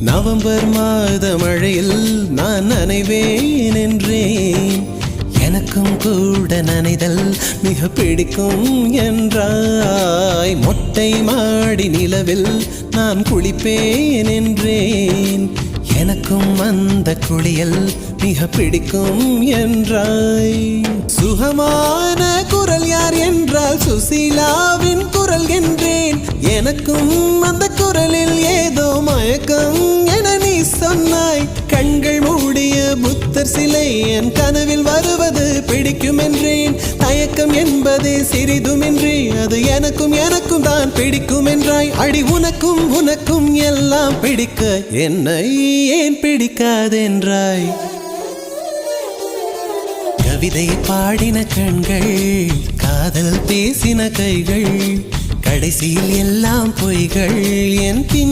November மாத மழையில் நான் நனைவேன் என்றேன். எனக்கும் கூட நனைதல் மிக பிடிக்கும் என்றாய். மொட்டை மாடி நிலவில் நான் குளிப்பேன் என்றேன். எனக்கும் அந்த குளியல் மிக பிடிக்கும் என்றாய். சுகமான குரல் யார் என்றால் சுசீலாவின் குரல் என்றேன். எனக்கும் அந்த குரலில் ஏதோ மயக்கம் சிலை கண்கள் மூடிய புத்தர் சிலை என் கனவில் வருவது பிடிக்கும் என்றேன் தயக்கம் என்பது சிறிதுமின்றி அது எனக்கும் எனக்கும் தான் பிடிக்கும் என்றாய் அடி உனக்கும் உனக்கும் எல்லாம் பிடிக்க என்னை ஏன் பிடிக்காதென்றாய்? கவிதை பாடின கண்கள் காதல் பேசின கைகள் கடைசியில் எல்லாம் பொய்கள் என் பின்